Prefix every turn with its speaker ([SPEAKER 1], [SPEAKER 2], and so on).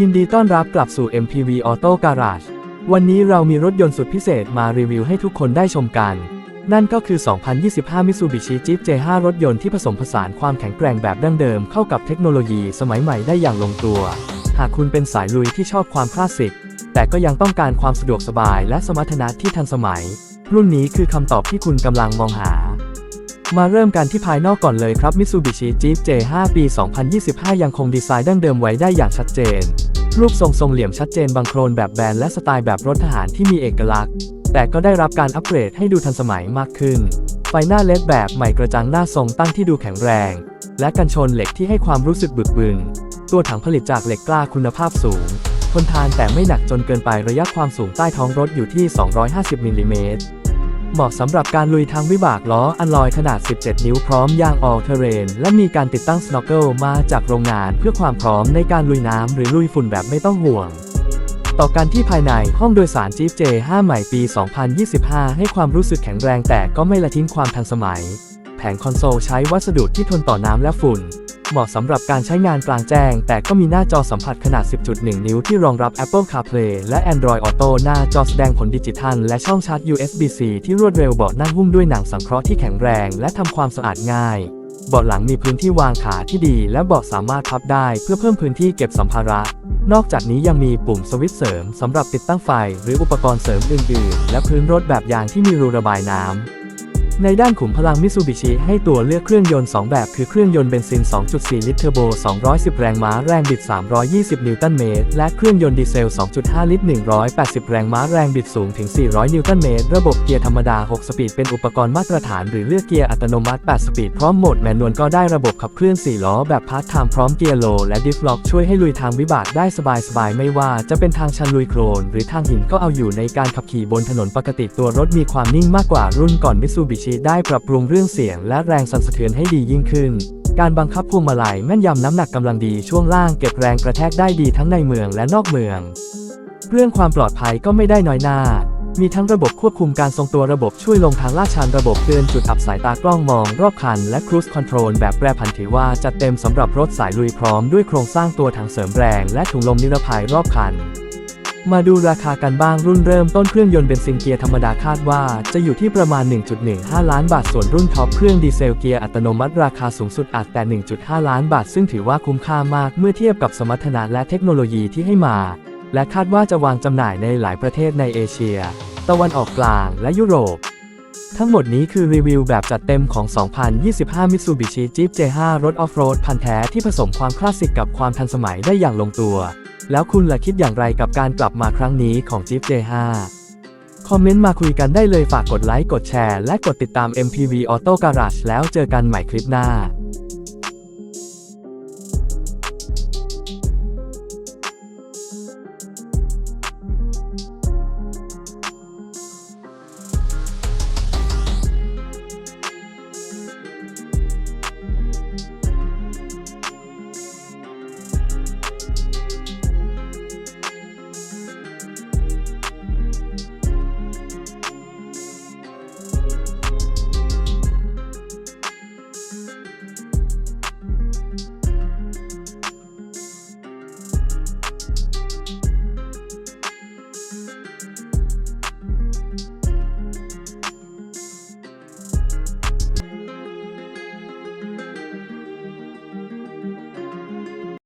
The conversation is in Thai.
[SPEAKER 1] ยินดีต้อนรับกลับสู่ MPV Auto Garage วันนี้เรามีรถยนต์สุดพิเศษมารีวิวให้ทุกคนได้ชมกัน นั่นก็คือ 2025 Mitsubishi Jeep J5 รถยนต์ที่ผสมผสานความแข็งแกร่งแบบดั้งเดิมเข้ากับเทคโนโลยีสมัยใหม่ได้อย่างลงตัว หากคุณเป็นสายลุยที่ชอบความคลาสสิก แต่ก็ยังต้องการความสะดวกสบายและสมรรถนะที่ทันสมัย รุ่นนี้คือคำตอบที่คุณกำลังมองหามาเริ่มกันที่ภายนอกก่อนเลยครับ Mitsubishi Jeep J5 ปี 2025 ยังคงดีไซน์ดั้งเดิมไว้ได้อย่างชัดเจน รูปทรงทรงเหลี่ยมชัดเจนบางโครนแบบแบนและสไตล์แบบรถทหารที่มีเอกลักษณ์ แต่ก็ได้รับการอัปเกรดให้ดูทันสมัยมากขึ้น ไฟหน้าเลดแบบใหม่กระจังหน้าทรงตั้งที่ดูแข็งแรง และกันชนเหล็กที่ให้ความรู้สึกบึกบึน ตัวถังผลิตจากเหล็กกล้าคุณภาพสูง ทนทานแต่ไม่หนักจนเกินไประยะความสูงใต้ท้องรถอยู่ที่ 250มิลลิเมตร เหมาะสำหรับการลุยทางวิบากล้ออันลอยขนาด 17 นิ้วพร้อมยาง all terrain และมีการติดตั้ง snorkel มาจากโรงงานเพื่อความพร้อมในการลุยน้ำหรือลุยฝุ่นแบบไม่ต้องห่วง ต่อกันที่ภายในห้องโดยสาร Jeep J5 ใหม่ปี 2025 ให้ความรู้สึกแข็งแรงแต่ก็ไม่ละทิ้งความทันสมัย แผงคอนโซลใช้วัสดุที่ทนต่อน้ำและฝุ่น เหมาะสำหรับการใช้งานกลางแจ้ง แต่ก็มีหน้าจอสัมผัสขนาด 10.1 นิ้วที่รองรับ Apple CarPlay และ Android Auto หน้าจอแสดงผลดิจิทัล และช่องชาร์จ USB-C ที่รวดเร็วเบาะนั่งหุ้มด้วยหนังสังเคราะห์ที่แข็งแรง และทำความสะอาดง่ายเบาะหลังมีพื้นที่วางขาที่ดี และเบาะสามารถพับได้เพื่อเพิ่มพื้นที่เก็บสัมภาระ นอกจากนี้ยังมีปุ่มสวิตช์เสริมสำหรับติดตั้งไฟ หรืออุปกรณ์เสริมอื่นๆ และพื้นรถแบบยางที่มีรูระบายน้ำ ในด้านขุมพลังมิ t ซูบิชิให้ตัวเลือกเครื่องยนต์ 2 แบบ คือเครื่องยนต์เบนซิน 2.4 ลิตรเทอร์โบ 210 แรงม้า แรงบิด 320 นิวตันเมตร และเครื่องยนต์ดีเซล 2.5 ลิตร 180 แรงม้า แรงบิดสูงถึง 400 นิวตันเมตร ระบบเกียร์ธรรมดา 6 สปีด เป็นอุปกรณ์มาตรฐาน หรือเลือกเกียร์อัตโนมัติ 8 สปีด พร้อมโหมดแมนนวลก็ได้ระบบขับเคลื่อน 4 ล้อ แบบพาร์ทไทม์พร้อมเกียร์โล และดิฟล็อก ช่วยให้ลุยทางวิบากได้สบายๆ ไม่ว่าจะเป็นทางชันลุยโคลน หรือทางหินก็เอาอยู่ในการขับขี่บนถนนปกติตัวรถมีความนิ่งมากกว่ารุ่นก่อนมิ t ซูบิชได้ปรับปรุงเรื่องเสียงและแรงสั่นสะเทือนให้ดียิ่งขึ้น การบังคับพวงมาลัยแม่นยำน้ำหนักกำลังดีช่วงล่างเก็บแรงกระแทกได้ดีทั้งในเมืองและนอกเมือง เรื่องความปลอดภัยก็ไม่ได้น้อยหน้า มีทั้งระบบควบคุมการทรงตัวระบบช่วยลงทางลาดชันระบบเตือนจุดอับสายตากล้องมองรอบคันและครู i คอนโทรลแบบแปรผันถือว่าจัดเต็มสำหรับรถสายลุยพร้อมด้วยโครงสร้างตัวถังเสริมแรงและถุงลมนิรภัยรอบคัน มาดูราคากันบ้างรุ่นเริ่มต้นเครื่องยนต์เบนซินเกียร์ธรรมดาคาดว่า จะอยู่ที่ประมาณ 1.15 ล้านบาท ส่วนรุ่นท็อปเครื่องดีเซลเกียร์อัตโนมัติราคาสูงสุดอาจแต่ 1.5 ล้านบาท ซึ่งถือว่าคุ้มค่ามากเมื่อเทียบกับสมรรถนะและเทคโนโลยีที่ให้มา และคาดว่าจะวางจำหน่ายในหลายประเทศในเอเชีย ตะวันออกกลางและยุโรปทั้งหมดนี้คือรีวิวแบบจัดเต็มของ 2025 Mitsubishi Jeep J5 รถออฟโรดพันธุ์แท้ที่ผสมความคลาสสิกกับความทันสมัยได้อย่างลงตัว แล้วคุณล่ะคิดอย่างไรกับการกลับมาครั้งนี้ของ Jeep J5 คอมเมนต์มาคุยกันได้เลยฝากกดไลค์ กดแชร์ และกดติดตาม MPV Auto Garage แล้วเจอกันใหม่คลิปหน้า